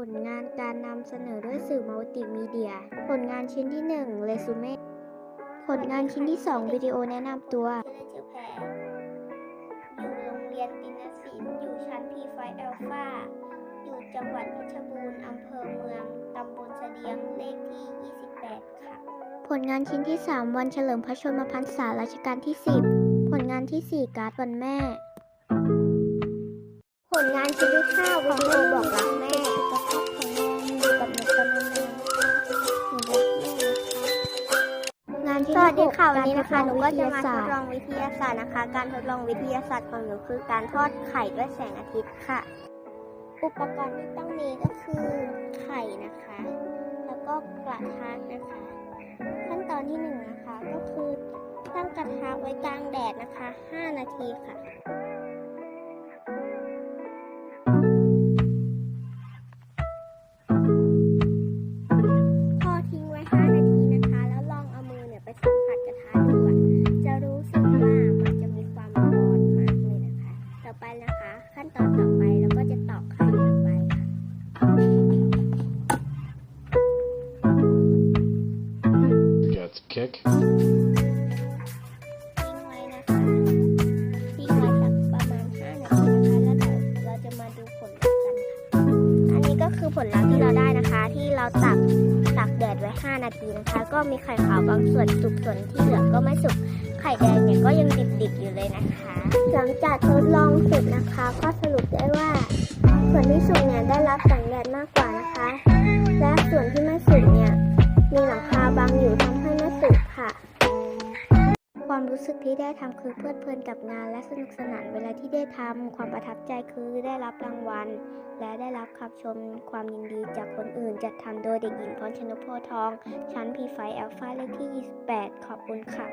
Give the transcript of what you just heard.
ผลงานการนำเสนอด้วยสื่อมัลติมีเดีย ผลงานชิ้นที่1เรซูเม่ ผลงานชิ้นที่ 2 วิดีโอแนะนำตัว ชื่อเล่นชื่อแพรอยู่โรงเรียนตินศิลป์อยู่ชั้น P5 Alpha อยู่จังหวัดเพชรบูรณ์อำเภอเมืองตำบลเสดียงเลขที่ 28 ค่ะ ผลงานชิ้นที่ 3 วันเฉลิมพระชนมพรรษารัชกาลที่ 10 ผลงานที่ 4 การ์ดวันแม่ ผลงานชิ้นที่5วิดีโอบอกรักแม่ วัสดีค่ะหวันนี้นะคะหนูก็จะมาทดลององวิทยาศาสตร์นะคะ การทดลองวิทยาศาสตร์ของหนูคือการทอดไข่ด้วยแสงอาทิตย์ค่ะ อุปกรณ์ที่ต้องมีก็คือไข่นะคะ แล้วก็กระทะนะคะ ขั้นตอนที่หนึ่งนะคะก็คือตั้งกระทะไว้กลางแดดนะคะ 5 นาทีค่ะ ขั้นตอนต่อไปเราก็จะตอกไข่ลงไปค่ะ Got the kick. ทิ้งไว้นะคะทิ้งไว้สักประมาณ5นาทีนะคะแล้วเดี๋ยวเราจะมาดูผลลัพธ์กันค่ะอันนี้ก็คือผลลัพธ์ที่เราได้นะคะ ที่เราตักตักแดดไว้ 5 นาทีนะคะ ก็มีไข่ขาวบางส่วนสุกส่วนที่เหลือก็ไม่สุก ไข่แดงเนี่ยก็ยังดิบๆอยู่เลยนะคะ หลังจากทดลองเสร็จนะคะ ก็สรุปได้ว่า ส่วนที่สุกเนี่ยได้รับแสงแดดมากกว่านะคะ และส่วนที่ไม่สุก ความรู้สึกที่ได้ทำคือเพลิดเพลินกับงานและสนุกสนานเวลาที่ได้ทำความประทับใจคือได้รับรางวัล และได้รับคำชมความยินดีจากคนอื่นจัดทำโดยเด็กหญิงพรชนกโพธิ์ทอง ชั้นพีไฟแอลฟาเลขที่ 28 ขอบคุณค่ะ